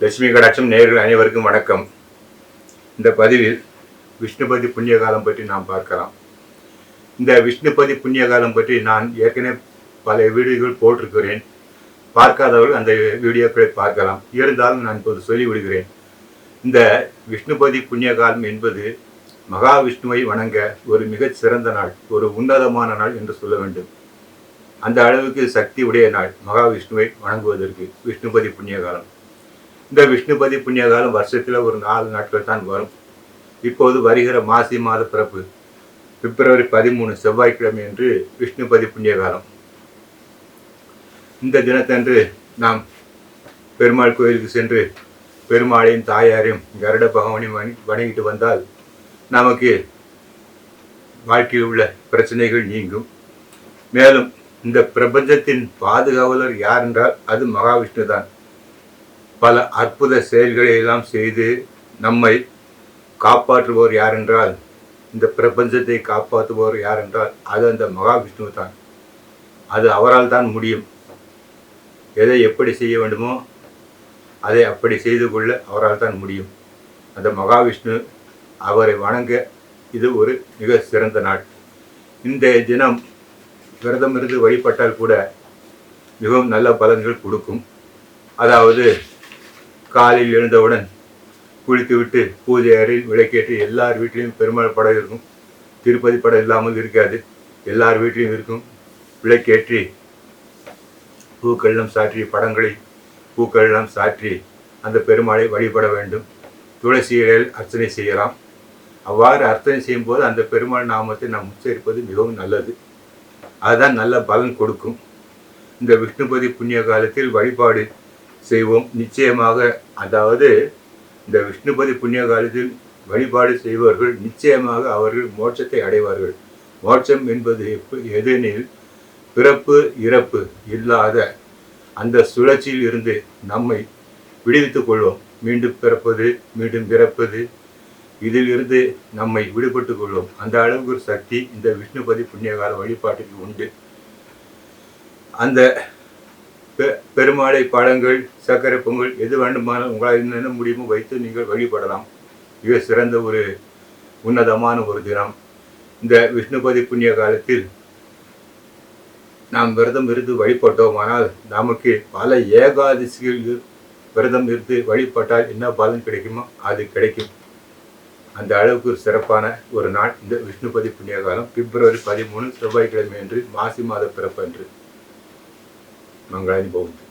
லட்சுமி கடாட்சம் நேர்கள் அனைவருக்கும் வணக்கம். இந்த பதிவில் விஷ்ணுபதி புண்ணியகாலம் பற்றி நாம் பார்க்கலாம். இந்த விஷ்ணுபதி புண்ணியகாலம் பற்றி நான் ஏற்கனவே பல வீடியோகள் போட்டிருக்கிறேன். பார்க்காதவர்கள் அந்த வீடியோக்களை பார்க்கலாம். இருந்தாலும் நான் இப்போது சொல்லிவிடுகிறேன். இந்த விஷ்ணுபதி புண்ணியகாலம் என்பது மகாவிஷ்ணுவை வணங்க ஒரு மிகச் சிறந்த நாள் ஒரு உன்னதமான நாள் என்று சொல்ல வேண்டும். அந்த அளவுக்கு சக்தி உடைய நாள் மகாவிஷ்ணுவை வணங்குவதற்கு விஷ்ணுபதி புண்ணிய காலம் இந்த விஷ்ணுபதி புண்ணிய காலம் வருஷத்தில் ஒரு நாலு நாட்கள் தான் வரும். இப்போது வருகிற மாசி மாத பிறப்பு பிப்ரவரி பதிமூணு செவ்வாய்க்கிழமை என்று விஷ்ணுபதி புண்ணிய காலம் இந்த தினத்தன்று நாம் பெருமாள் கோயிலுக்கு சென்று பெருமாளையும் தாயாரையும் கருட பகவானையும் வணி வணங்கிட்டு வந்தால் நமக்கு வாழ்க்கையில் உள்ள பிரச்சனைகள் நீங்கும். மேலும் இந்த பிரபஞ்சத்தின் பாதுகாவலர் யார் என்றால் அது மகாவிஷ்ணு தான். பல அற்புத செயல்களை எல்லாம் செய்து நம்மை காப்பாற்றுபவர் யார் என்றால் இந்த பிரபஞ்சத்தை காப்பாற்றுபவர் யார் என்றால் அது அந்த மகாவிஷ்ணு தான். அது அவரால் தான் முடியும். எதை எப்படி செய்ய வேண்டுமோ அதை அப்படி செய்து கொள்ள அவரால் தான் முடியும். அந்த மகாவிஷ்ணு அவரை வணங்க இது ஒரு மிக சிறந்த நாள். இந்த தினம் விரதம் இருந்து வழிபட்டால் கூட மிகவும் நல்ல பலன்கள் கொடுக்கும். அதாவது காலையில் எழுந்தவுடன் குளித்துவிட்டு பூஜை அறையில் விளக்கேற்றி எல்லார் வீட்லேயும் பெருமாள் படம் இருக்கும். திருப்பதி படம் இல்லாமல் இருக்காது. எல்லார் வீட்டிலையும் இருக்கும். விளக்கேற்றி பூக்கள்லாம் சாற்றி படங்களை பூக்கள்லாம் சாற்றி அந்த பெருமாளை வழிபட வேண்டும். துளசி இலையில் அர்ச்சனை செய்யலாம். அவ்வாறு அர்த்தம் செய்யும்போது அந்த பெருமாள் நாமத்தை நாம் உச்சரிப்பது மிகவும் நல்லது. அதுதான் நல்ல பலன் கொடுக்கும். இந்த விஷ்ணுபதி புண்ணிய காலத்தில் வழிபாடு செய்வோம். நிச்சயமாக அதாவது இந்த விஷ்ணுபதி புண்ணிய காலத்தில் வழிபாடு செய்பவர்கள் நிச்சயமாக அவர்கள் மோட்சத்தை அடைவார்கள். மோட்சம் என்பது எதெனில் பிறப்பு இறப்பு இல்லாத அந்த சுழற்சியில் இருந்து நம்மை விடுவித்துக் கொள்வோம். மீண்டும் பிறப்பது மீண்டும் பிறப்பது இதிலிருந்து நம்மை விடுபட்டுக் கொள்வோம் அந்த அளவுக்கு ஒரு சக்தி இந்த விஷ்ணுபதி புண்ணியகால வழிபாட்டுக்கு உண்டு. அந்த பெ- பெருமாளை பழங்கள் சர்க்கரை பொங்கல் எது வேண்டுமானால் உங்களால் என்னென்ன முடியுமோ வைத்து நீங்கள் வழிபடலாம். மிக சிறந்த ஒரு உன்னதமான ஒரு தினம். இந்த விஷ்ணுபதி புண்ணிய காலத்தில் நாம் விரதம் இருந்து வழிபட்டோமானால் நமக்கு பல ஏகாதசிகள் விரதம் இருந்து வழிபட்டால் என்ன பலன் கிடைக்குமோ அது கிடைக்கும். அந்த அளவுக்கு ஒரு சிறப்பான ஒரு நாள். இந்த விஷ்ணுபதி புண்ணிய காலம் பிப்ரவரி பதிமூணு செவ்வாய்க்கிழமை அன்று மாசி மாத பிறப்பு அன்று. மங்களாதி போகுது